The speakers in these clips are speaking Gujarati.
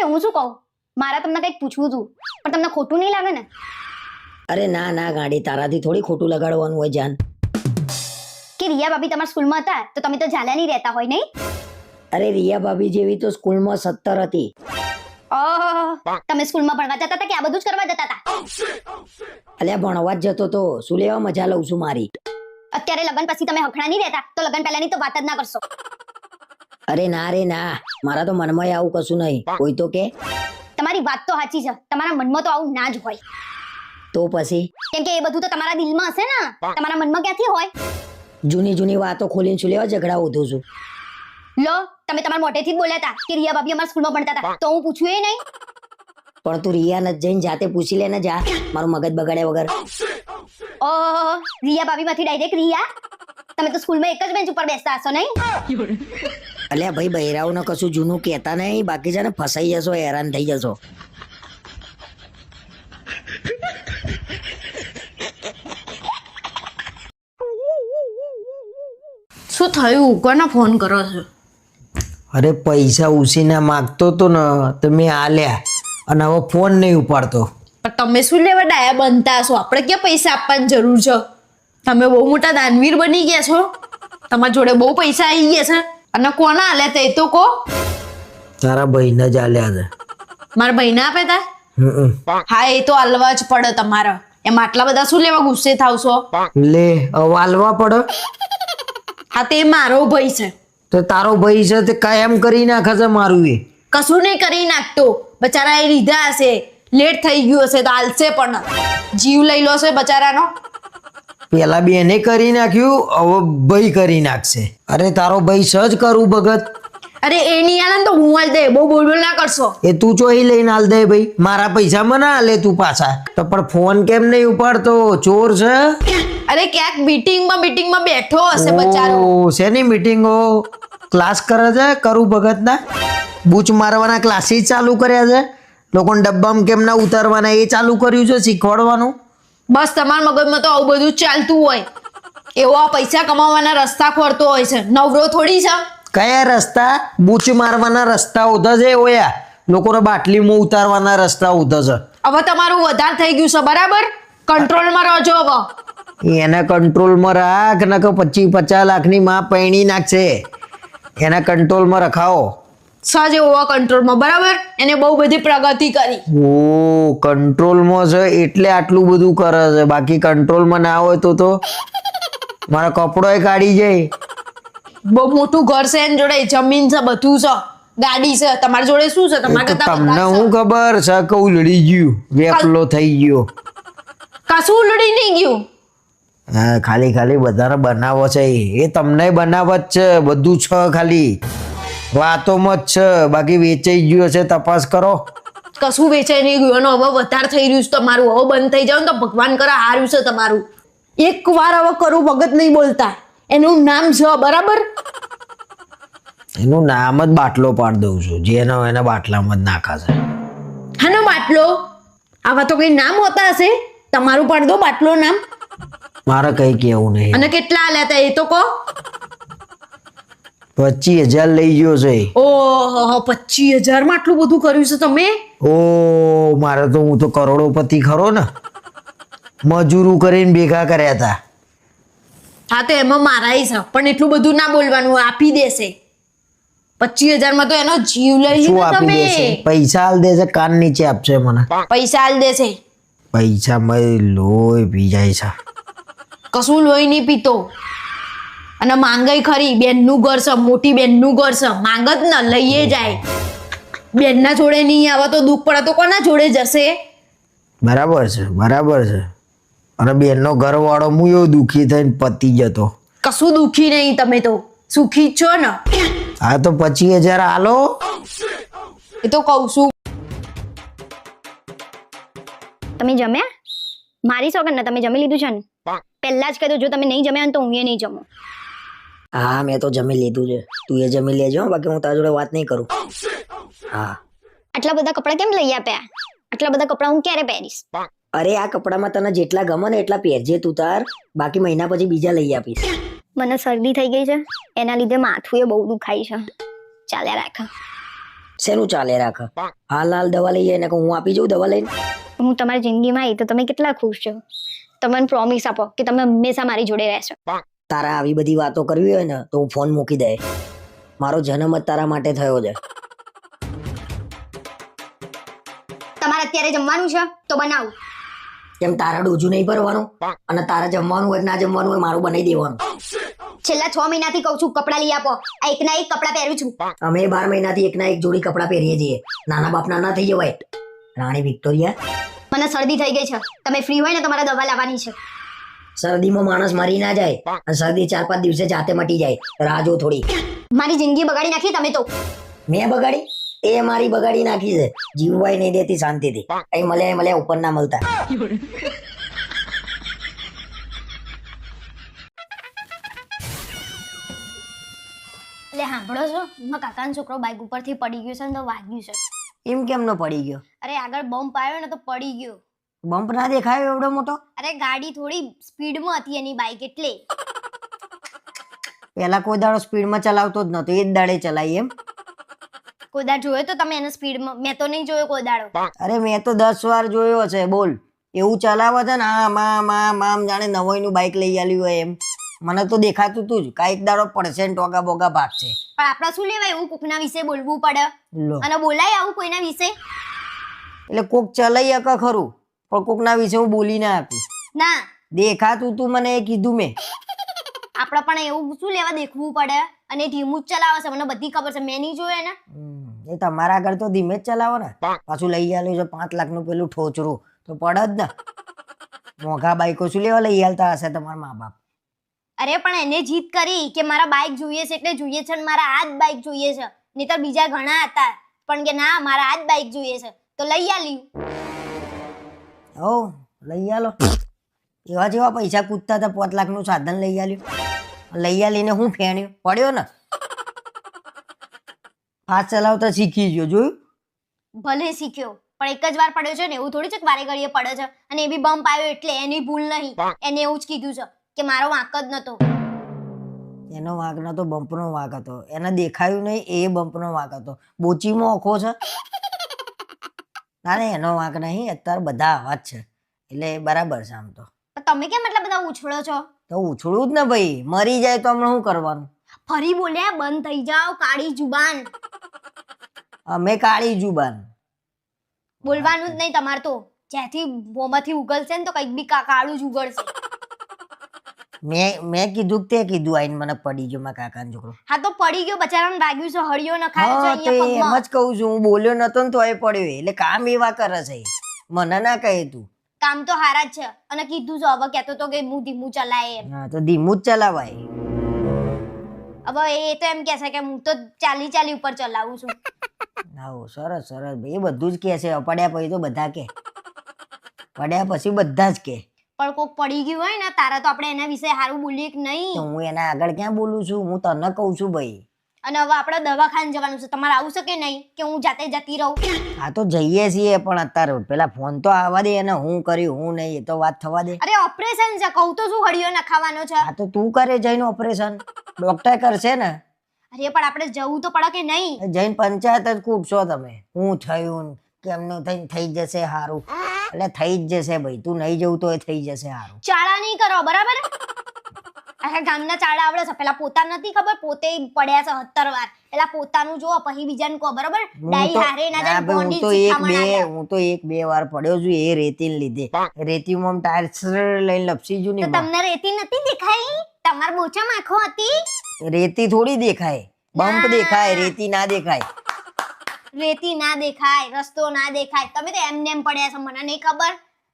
તે હું શું કહું? મારા તમને કંઈક પૂછવું હતું પણ તમને ખોટું નહીં લાગે ને? અરે ના ના ગાડી તારાથી થોડી ખોટું લગાડવાનું હોય જાન. કે રિયા ભાભી તમારા સ્કૂલમાં હતા તો તમે તો ઝાલા નહીં રહેતા હોય નહીં? અરે રિયા ભાભી જેવી તો સ્કૂલમાં સત્તર હતી. તમે સ્કૂલમાં ભણવા જતા હતા કે આ બધું જ કરવા જતા હતા? અલ્યા ભણવા જ જતો તો શું લેવા મજા લઉં છું મારી? અત્યારે લગન પછી તમે હખણા નહીં રહેતા તો લગન પહેલાની તો વાત જ ના કરશો. અરે ના રે ના. મારા તો મનમાં આવું કશું નહીં. કોઈ તો કે? તમારી વાત તો સાચી છે. તમારા મનમાં તો આવું ના જ હોય. તો પછી? કેમ કે એ બધું તો તમારા દિલમાં હશે ને? તમારા મનમાં ક્યાંથી હોય? જૂની જૂની વાતો ખોલીને શું લેવા ઝઘડા ઉધું છું? લો તમે તમારા મોટેથી જ બોલ્યા હતા કે રિયા ભાભી અમારા સ્કૂલમાં ભણતા હતા. તો હું પૂછું એ નહીં? પણ તું રિયા નથી જઈને જાતે પૂછી લે ને જા. મારું મગજ બગાડ્યા વગર. ઓહ રિયા ભાભી માંથી ડાયરેક્ટ રિયા? તમે તો સ્કૂલમાં એક જ બેન્ચ ઉપર બેસતા હશો નહીં? અલ્યા ભાઈ બહેરાઓને કશું જૂનું કહેતા નહીં. બાકી છે ને ફસાઈ જશો હેરાન થઈ જશો. શું થયું? કોને ફોન કરો છો? અરે પૈસા ઉસીના માગતો તો ને તો મેં આલ્યા અને હવે ફોન નહીં ઉપાડતો. પણ તમે શું લેવા ડાયા બનતા છો? આપણે ક્યાં પૈસા આપવાની જરૂર છે? તમે બહુ મોટા દાનવીર બની ગયા છો. તમારા જોડે બહુ પૈસા આવી ગયા છે. અને કોના આલ્યા તે? તો કો. તારા બહેન જ આલ્યા છે. મારા બહેન આપે તા? હા એ તો આલવા જ પડે તમારે. એમ આટલા બધા શું લેવા ગુસ્સે થાવ છો? લે આલવા પડે. હા તે મારો ભાઈ છે. તો તારો ભાઈ છે તે કાયમ કરી નાખે છે મારું એ. કશું નહીં કરી નાખતો. બચારા એ લીધા હશે. લેટ થઈ ગયું હશે તો આલશે પણ. જીવ લઈ લો છે બચારાનો. પેલા બેને કરી નાખ્યું હવે ભાઈ કરી નાખશે. અરે તારો ભાઈ સજ કરું ભગત. અરે એની આલન તો હું આલ દે બહુ બોલ બોલ ના કરશો. એ તું ચોઈ લઈને આલ દે ભાઈ. મારા પૈસા મને આલે તું પાછા. તો પણ ફોન કેમ નહીં ઉપાડતો? ચોર છે? અરે ક્યાંક મીટિંગમાં મીટિંગમાં બેઠો હશે બચારો. શેની મીટિંગો ક્લાસ કરે છે? કરું ભગતના બૂચ મારવાના ક્લાસીસ ચાલુ કર્યા છે? લોકોને ડબ્બામાં કેમ ના ઉતારવાના? એ ચાલુ કર્યું છે શીખવાડવાનું? બસ તમારા મગજમાં તો આવું બધું ચાલતું હોય. એવો પૈસા કમાવાના રસ્તા ખોરતો હોય છે. નવરો થોડી છે? કયા રસ્તા? બૂચ મારવાના રસ્તા ઉધા છે ઓયા? લોકોને બાટલીમાં ઉતારવાના રસ્તા ઉધા છે. હવે તમારું વધારે થઈ ગયું છે બરાબર? કંટ્રોલમાં રહેજો હવે. એને કંટ્રોલમાં રાખ ને પચીસ પચાસ લાખની માં પૈણી નાખશે. એને કંટ્રોલમાં રખાવો. સજ એવો કંટ્રોલમાં બરાબર? એને બહુ બધી પ્રગતિ કરી. ઓ કંટ્રોલમાં છે એટલે આટલું બધું કરે છે. બાકી કંટ્રોલમાં ના હોય તો તો મારા કપડોય કાઢી જાય. બહુ મોટું ઘર છે એની જોડે જમીન છે બધું છે. ગાડી છે. તમારી જોડે શું છે? તમારા કરતા તમને શું હું ખબર છે કે ઉલડી ગયું વેપલો થઈ ગયો. કશું ઉલડી નહીં ગયું? હા ખાલી ખાલી બધાને બનાવો છે એ. એ તમને બનાવત છે બધું છે ખાલી. વાતોમાં જ છે. બાકી વેચાઈ ગયું હશે તપાસ કરો. કશું વેચાઈ નહીં ગયું. હવે વધારે થઈ રહ્યું છે તમારું. હવે બંધ થઈ જાવ તો ભગવાન કરે હાર્યું છે તમારું. એક વાર હવે કરું ભગત નહીં બોલતા. એનું નામ છે બરાબર? એનું નામ જ બાટલો પાડ દઉં છું. જેનો એના બાટલામાં જ નાખાશે. હાનો બાટલો? આવા તો કઈ નામ હોતા હશે? તમારું પાડ દો બાટલો નામ. મારે કઈ કેવું નહીં. અને કેટલા આલ્યા હતા એ તો કહો. પચીસ હજાર લઈ ગયો છે. ઓહો પચીસ હજારમાં આટલું બધું કર્યું છે તમે? ઓ મારે તો હું તો કરોડોપતિ ખરો ને. મજૂરું કરીને ભેગા કર્યા હતા. હા તો એમાં મારા છે પણ એટલું બધું ના બોલવાનું આપી દેશે. પચીસ હજારમાં તો એનો જીવ લઈ શું લીધો આપી તમે? દેશે? પૈસા આલ દેશે કાન નીચે આપશે મને. પૈસા આલ દેશે. પૈસા મય લોહી પી જાય છે. કશું લોહી નહીં પીતો. અને માંગઈ ખરી બેનનું ઘર છે મોટી બેનનું ઘર છે માંગત ન લઈએ જાય. બેનના જોડે નહીં આવે તો દુઃખ પડે તો કોના જોડે જશે? બરાબર છે બરાબર છે. અને બેનનો ઘરવાળો હું એવો દુઃખી થઈને પતી જતો. કશું દુઃખી નહીં તમે તો સુખી જ છો ને? હા તો પછી હજાર હાલો એ તો કહું છું. તમે જમ્યા? મારી સોગન ને તમે જમી લીધું છે ને? પહેલા જ કહેતો જો તમે નહીં જમ્યા ને તો હું એ નહીં જમું. હા મેં તો જમી લીધું છે. તું એ જમી લેજો બાકી હું તારા જોડે વાત નહીં કરું. હા. આટલા બધા કપડાં કેમ લઈ આપ્યા? આટલા બધા કપડાં હું ક્યારે પહેરીશ? અરે આ કપડામાં તને જેટલા ગમે ને એટલા પહેરજે તું તાર. બાકી મહિના પછી બીજા લઈ આપીશ. મને શરદી થઈ ગઈ છે. એના લીધે માથું એ બહુ દુખાય છે. ચાલ્યા રાખ. શેનું ચાલે રાખ? હાલ હાલ દવા લઈએ ને હું આપી જઉં દવા લઈને. હું તમારી જિંદગીમાં આવી તો તમે કેટલા ખુશ છો? તમે પ્રોમિસ આપો કે તમે હંમેશા મારી જોડે રહેશો. તારા આવી બધી વાતો કરવી હોય ને તો હું ફોન મૂકી દે મારો જન્મ જ તારા માટે થયો છે. તમારે અત્યારે જમવાનું છે? તો બનાવું. કેમ તારા ડોજું નહીં ભરવાનું? અને તારા જમવાનું હોય ના જમવાનું હોય મારું બનાવી દેવાનું. છેલ્લા છ મહિનાથી કહું છું કપડાં લઈ આપો. આ એકના એક કપડાં પહેરું છું. અમે બાર મહિનાથી એકના એક જોડી કપડાં પહેરીએ છીએ. નાના બાપના ના થઈ જવાય. રાણી વિક્ટોરિયા? મને શરદી થઈ ગઈ છે. તમે ફ્રી હોય ને તમારે દવા લાવવાની છે. શરદીમાં માણસ મરી ના જાય અને શરદી ચાર પાંચ દિવસે જાતે મટી જાય. રાહ જો થોડી. મારી જિંદગી બગાડી નાખી તમે તો. મેં બગાડી? એ મારી બગાડી નાખી છે. જીવવાય નહીં દેતી શાંતિથી. અહીં મળ્યા મળ્યા ઉપર ના મળતા. એટલે સાંભળો છો? મારા કાકાનો છોકરો બાઇક ઉપરથી પડી ગયો છે ને તો વાગ્યું છે. એમ કેમ ન પડી ગયો? અરે આગળ બમ્પ આવ્યો ને તો પડી ગયો. બમ્પ ના દેખાયો એવડો મોટો? અરે ગાડી થોડી સ્પીડમાં હતી એની બાઇક એટલે. પેલા કોઈ દાડો સ્પીડમાં ચલાવતો જ નતો એ જ દાડે ચલાવી એમ. કોઈ દાડ જોયો તો તમે એનો સ્પીડમાં? મેં તો નહીં જોયો કોઈ દાડો. અરે મેં તો દસ વાર જોયો છે બોલ. એવું ચલાવે છે ને આમ આમ આમ આમ જાણે નવાઈનું બાઇક લઈ આલ્યું હોય એમ. મને તો દેખાતું તું જ કાંઈક દાડો પડશે ટોગા બોગા ભાગશે. પણ આપણે શું લેવાય એવું કોકના વિશે બોલવું પડે? અને બોલાય આવું કોઈના વિશે? એટલે કોક ચલાઈ કે ખરું. પણ કોકના વિશે હું બોલી ના આપી ના. દેખાતું તું મને એ કીધું મેં. આપણે પણ એવું શું લેવા દેખવું પડે? અને ધીમું જ ચલાવે છે મને બધી ખબર છે. મેં નહીં જોયે ને એ તમારા આગળ તો ધીમે જ ચલાવો ને. પાછું લઈ આવેલું છે પાંચ લાખનું પેલું ઠોચરું. તો પડે જ ને. મોંઘા બાઈકો શું લેવા લઈ આવતા હશે તમારા મા બાપ? અરે પણ એને જીત કરી કે મારા બાઈક જોઈએ છે એટલે જોઈએ છે ને મારા આ જ બાઈક જોઈએ છે. નહીતર બીજા ઘણા હતા. પણ કે ના મારા આ જ બાઈક જોઈએ છે. તો લઈ આલ્યું. હો લઈ આલો. એવા જેવા પૈસા કૂદતા હતા પાંચ લાખનું સાધન લઈ આલ્યું. લઈ આલીને હું ફેણ્યું? પડ્યો ને? હાથ ચલાવતા શીખી ગયો જોયું? ભલે શીખ્યો પણ એક જ વાર પડ્યો છે ને એવું થોડી છે કે વારે ઘડીએ પડે છે? અને એ બી બમ્પ આવ્યો એટલે એની ભૂલ નહીં. એને એવું જ કીધું છે કે મારો વાંક જ નતો. એનો વાંક નતો બમ્પનો વાંક હતો. એને દેખાયું નહીં એ બમ્પનો વાંક હતો. બોચીમાં ઓખો છે. ના ના એનો વાંક નહીં અત્યારે બધા આવા જ છે. એટલે બરાબર છે આમ તો. તમે કેમ એટલા બધા ઉછળો છો? તો ઉછળું જ ને ભાઈ. મરી જાય તો હમણાં શું કરવાનું? ફરી બોલ્યા બંધ થઈ જાઓ કાળી જુબાન. અમે કાળી જુબાન. બોલવાનું જ નહીં તમારે તો. જ્યાંથી મોંમાંથી ઉગલશે ને તો કંઈક બી કાળું જ ઉગળશે. મેં મેં કીધું કે તે કીધું આઈને મને પડી ગયો મારા કાકાનો છોકરો હા તો પડી ગયો બચારાને વાગ્યું છે હળિયો નખાયો છે હા તો અહીંયા એમ પગમાં જ કહું છું હું બોલ્યો નતો ને તોય પડ્યો એ. એટલે કામ એવા કરે છે એ. મને ના કહે તું. કામ તો હારા જ છે. અને કીધું છે હવે કહેતો તો કે હું ધીમું ચલાય એમ. હા તો ધીમું જ ચલાવાય. હવે એ તો એમ કહે છે કે હું તો ચાલી ચાલી ઉપર ચલાવું છું. આવો સરસ સરસ. એ બધું જ કે છે. પડ્યા પછી તો બધા કે પડ્યા પછી બધા જ કે પણ કોક પડી ગયું હોય ને તારા તો આપણે એના વિશે સારું બોલીએ કે નહીં? તો હું એના આગળ ક્યાં બોલું છું? હું તને કહું છું ભાઈ. અને હવે આપણે દવાખાને જવાનું છે. તમારે આવું છે કે નહીં? કે હું જાતે જતી રહું? આ તો જઈએ છીએ પણ અત્યારે પેલા ફોન તો આવવા દે અને હું કર્યું હું નહીં એ તો વાત થવા દે. અરે ઓપરેશન છે. કહું તો શું હળિયો નખાવાનો છે? આ તો તું કરે જઈને ઓપરેશન. ડોક્ટર કરશે ને. અરે પણ આપણે જવું તો પડે કે નહીં? જઈને પંચાયત જ કૂટશો તમે. હું થયું કેમનું થઈને થઈ જશે સારું એટલે થઈ જ જશે ભાઈ. તું નહીં જવું તો એ થઈ જશે હારું. ચાળા નહીં કરો બરાબર? આખા ગામના ચાળા આવડે છે. પેલા પોતા નથી ખબર? પોતે પડ્યા છે સત્તર વાર. પેલા પોતાનું જો પછી બીજાને કહો બરાબર? ડાઈ હારે ના જાય બોન્ડી તો એક બે હું તો એક બે વાર પડ્યો છું એ રેતીને લીધે. રેતીમાં આમ ટાયર લઈને લપસી જુ તો ને તમને રેતી નથી દેખાઈ? તમાર બોચા માખો હતી? રેતી થોડી દેખાય. બમ્પ દેખાય રેતી ના દેખાય. રેતી ના દેખાય રસ્તો ના દેખાય. તમે તો એમને એમ પડ્યા છો મને નહીં ખબર.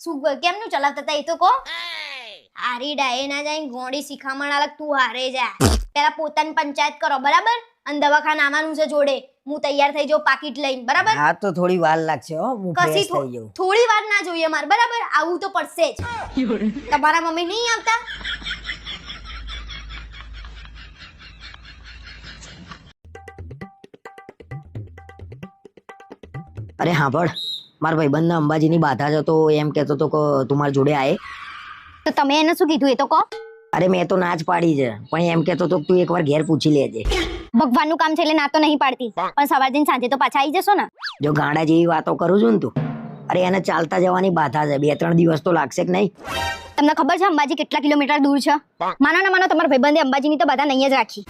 શું કેમનું ચલાવતા હતા એ તો કહો. હારી ડાએ ના જાય ગોળી શીખામણ અલગ તું હારે જા. પેલા પોતાની પંચાયત કરો બરાબર? અને દવાખાના આવવાનું છે જોડે. હું તૈયાર થઈ જાઉં પાકીટ લઈને બરાબર? હા તો થોડી વાર લાગશે હો હું કસી થઈ જાઉં. થોડી વાર ના જોઈએ મારે બરાબર? આવું તો પડશે જ. તમારા મમ્મી નહીં આવતા? અરે હા પણ મારા ભાઈબંધના અંબાજીની બાધા જતો એમ કહેતો હતો કે તું મારા જોડે આય. તો તમે એને શું કીધું એ તો કહો. અરે મેં તો ના જ પાડી છે પણ એમ કહેતો હતો તું એકવાર ઘેર પૂછી લેજે. ભગવાનનું કામ છે એટલે ના તો નહીં પાડતી પણ સવાર જઈને સાંજે તો પાછા આવી જશો ને. જો ગાંડા જેવી વાતો કરું છું ને તું અરે એને ચાલતા જવાની બાધા છે બે ત્રણ દિવસ તો લાગશે કે નહીં? તમને ખબર છે અંબાજી કેટલા કિલોમીટર દૂર છે? માનો ના માનો તમારા ભાઈબંધે અંબાજીની તો બધા નહીં જ રાખી.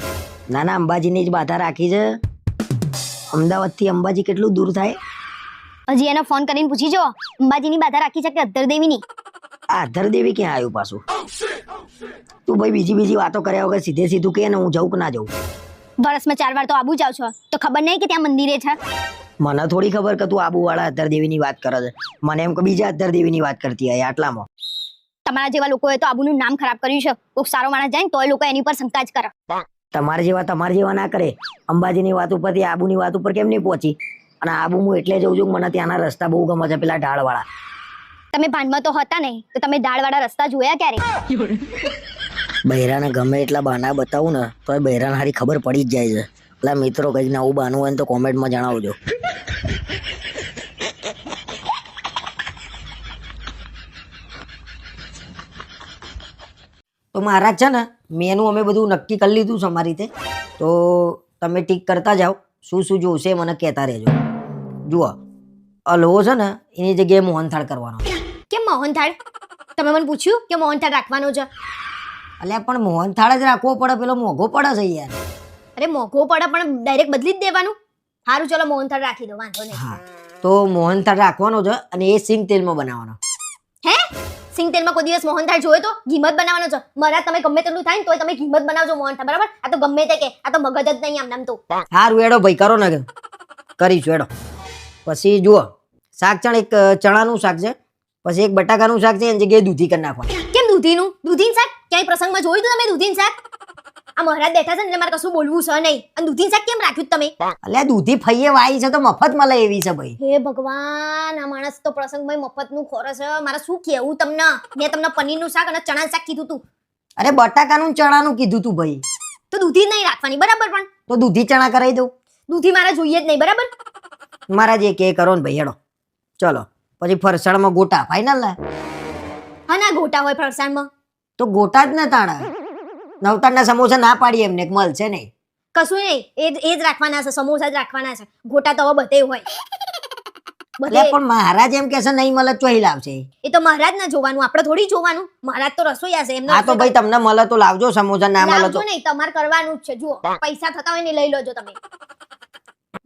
ના ના અંબાજીની જ બાધા રાખી છે. અમદાવાદથી અંબાજી કેટલું દૂર થાય? હજી એને ફોન કરીને પૂછી જો અંબાજીની બાધા રાખી છે કે અધર દેવીની આ અધર દેવી ક્યાં આવ્યું પાછું? તું ભાઈ બીજી બીજી વાતો કર્યા વગર સીધે સીધું કે ને હું જઉં કે ના જઉં? વર્ષમાં ચાર વાર તો આબુ જાવ છો. તો ખબર નહીં કે ત્યાં મંદિરે છે? મને થોડી ખબર કે તું આબુવાળા અધર દેવીની વાત કરે છે. મને એમ કે બીજા અધર દેવીની વાત કરતી હોય આટલામાં. તમારા જેવા લોકોએ તો આબુનું નામ ખરાબ કર્યું છે. કોઈક સારો માણસ જાય ને તોય લોકો એની પર શંકા જ કરે. તમારા જેવા તમારા જેવા ના કરે. અંબાજીની વાત ઉપરથી આબુની વાત ઉપર કેમ નહીં પહોંચી? અને આબુ હું એટલે જઉં છું કે મને ત્યાંના રસ્તા બહુ ગમે છે પેલા ઢાળવાળા. તમે ભાનમાં તો હતા નહીં તો તમે દાળવાળા રસ્તા જોયા ક્યારે? બૈરાને ગમે એટલા બહાના બતાવું ને તો એ બૈરાને હારી ખબર પડી જ જાય છે. પેલા મિત્રો કંઈક નવું બહાનું હોય ને તો કોમેન્ટમાં જણાવજો. તો મહારાજ છે ને મેનું અમે બધું નક્કી કરી લીધું છે અમારી રીતે. તો તમે ટીક કરતા જાઓ. શું શું જોશે મને કહેતા રહેજો. જુઓ હલવો છે ને એની જગ્યાએ મોહનથાળ કરવાનો. કેમ મોહનથાળ? તમે મને પૂછ્યું કે મોહનથાળ રાખવાનો છે? અલ્યા પણ મોહનથાળ જ રાખવો પડે પેલો મોંઘો પડે છે યાર. અરે મોઘો પડે પણ ડાયરેક્ટ બદલી જ દેવાનું? સારું ચલો મોહનથાળ રાખી દો વાંધો નહીં. હા તો મોહનથાળ રાખવાનો છે અને એ સિંગ તેલમાં બનાવવાનો. હે? સિંગ તેલમાં કોઈ દિવસ મોહનથાળ જોયો તો? ઘીમત બનાવવાનો છે? મારા તમે ગમે તેટલું થાય ને તોય તમે ઘીમત બનાવજો મોહનથાળ બરાબર? આ તો ગમે તે કે આ તો મગજ જ નહીં આમ નામ તો. સારું એડો ભાઈ કરો ને કરીશું એડો. પછી જુઓ શાક ચણ એક ચણાનું શાક છે પછી એક બટાકાનું શાક છે એની જગ્યાએ દૂધી કરી નાખવાનું. કેમ દૂધીનું? દૂધીન શાક? ક્યાંય પ્રસંગમાં જોયું તું તમે દૂધીન શાક? આ મહારાજ બેઠા છે ને મારે કશું બોલવું છે નહીં. અને દૂધીન શાક કેમ રાખ્યું તમે? અલ્યા દૂધી ફઈએ વાઈ છે તો મફત મળે એવી છે ભાઈ. હે ભગવાન આ માણસ તો પ્રસંગમાં મફતનું ખોરે છે. મારે શું કહેવું તમને? મેં તમને પનીરનું શાક અને ચણાનું શાક કીધું તું. અરે બટાકાનું ચણાનું કીધું તું ભાઈ. તો દૂધી નહીં રાખવાની બરાબર પણ? તો દૂધી ચણા કરાવી દઉં. દૂધી મારે જોઈએ જ નહીં બરાબર? મારા એ કે કરો ને ભાઈ હેડો. ચલો. પછી ફરસાણમાં ગોટા ફાઈનલ ને? હા ના ગોટા હોય ફરસાણમાં? તો ગોટા જ ને તાણા? નવતારના સમોસા ના પાડી એમને મળશે નહીં. કશું નહીં એ જ- એ જ રાખવાના છે સમોસા જ રાખવાના છે. ગોટા તો હવે બધે હોય. એટલે બધે પણ મહારાજ એમ કેસે છે નહીં મળે તો ચોહી લાવશે. એ તો મહારાજ ના જોવાનું આપણે થોડી જોવાનું. મહારાજ તો રસોઈયા છે એમનો આ તો ભાઈ તમને મળે તો લાવજો સમોસા ના મળે તો. નહીં તમારે કરવાનું જ છે. જુઓ પૈસા થતા હોય ને લઈ લોજો તમે.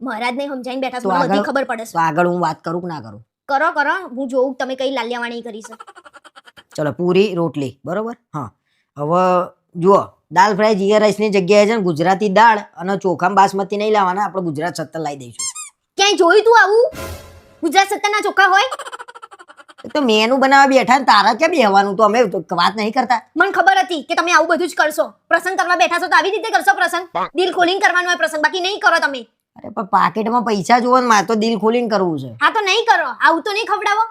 મહારાજ ને સમજાઈને બેઠા છો મને બધી ખબર પડે તો આગળ હું વાત કરું કે ના કરું? કરો કરો હું જોઉં તમે કઈ લાલ્યાવાણી કરી છે. ચલો પૂરી રોટલી બરોબર? હા. હવે જુઓ દાલ ફ્રાય જીરા રાઈસની જગ્યાએ છે ને ગુજરાતી દાળ અને ચોખામ બાસમતી નહીં લાવવાના આપણે ગુજરાત સત્તર લાવી દઈશું. ક્યાંય જોયું તું આવું? ગુજરાત સત્તાના ચોખા હોય? તો મેનુ બનાવવા બેઠા ને તારા કેમ બેહવાનું? તો અમે તો વાત નહીં કરતા. મને ખબર હતી કે તમે આવું બધું જ કરશો. પ્રસંગ કરવા બેઠા છો તો આવી રીતે કરશો પ્રસંગ? દિલ ખોલીને કરવાનો હોય પ્રસંગ બાકી નહીં કરો તમે. અરે પણ પાકેટમાં પૈસા જોવો ને મારે તો દિલ ખોલીને કરવું છે. હા તો નહીં કરો આવું તો નહીં ખવડાવો.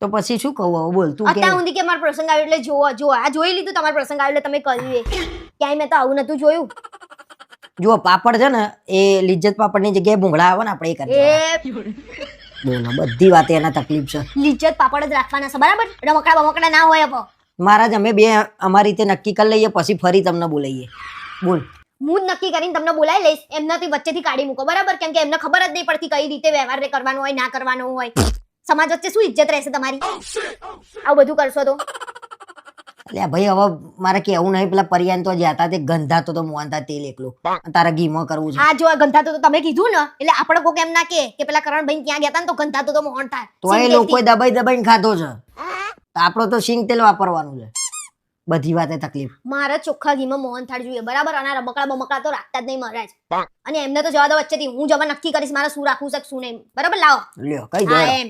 તો પછી શું કહું હવે બોલ તું અત્યાર સુધી કે મારો પ્રસંગ આવ્યો એટલે જોવો જો આ જોઈ લીધું તમારો પ્રસંગ આવ્યો એટલે તમે કર્યું એ. ક્યાંય મેં તો આવું નતું જોયું. જો પાપડ છે ને એ લિજ્જત પાપડની જગ્યાએ ભૂંગળા આવે ને આપણે એ કરીએ બોલો બધી વાત એના તકલીફ છે. લિજ્જત પાપડ જ રાખવાના છે બરાબર? રમકડા બમકડા ના હોય હવે. મહારાજ અમે બે અમારી રીતે નક્કી કરી લઈએ પછી ફરી તમને બોલાઈએ. બોલ. હું જ નક્કી કરીને તમને બોલાવી લઈશ. એમનાથી વચ્ચેથી કાઢી મૂકો. બરાબર? કેમ કે એમને ખબર જ નહીં પડતી કઈ રીતે વ્યવહાર કરવાનો હોય ના કરવાનો હોય. સમાજ વચ્ચે શું ઇજ્જત રહેશે તમારી? આવું બધું કરશો તો? એટલે ભાઈ હવે મારે કેવું નહીં. પેલા પર્યાન તો જ્યાં તે ગંધાતો તો મોહનતા તેલ એકલું. તારા ઘીમાં કરવું છે. આ જો આ ગંધાતો તો તમે કીધું ને એટલે આપણે કોક એમ ના કે કે પેલા કરણભાઈ ક્યાં ગયા હતા ને તો ગંધાતો તો મોહન થાય તો એ લોકોએ દબાઈ દબાઈને ખાધો છે. આપણો તો સિંગ તેલ વાપરવાનું છે. બધી વાતે તકલીફ. મારા ચોખ્ખા ઘીમાં મોહન થાળ જોઈએ. બરાબર? અને રમકડા બમકડા તો રાખતા જ નહીં મહારાજ અને એમને તો જવા દો વચ્ચેથી. હું જવા નક્કી કરીશ મારે શું રાખવું છે શું નહીં. બરાબર? લાવો. લ્યો કઈ દો એમ.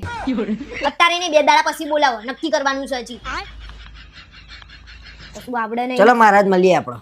અત્યારે નહીં બે દાડા પછી બોલાવો. નક્કી કરવાનું છે હજી. કશું આવડે નહીં ચલો મહારાજ મળીએ આપણો.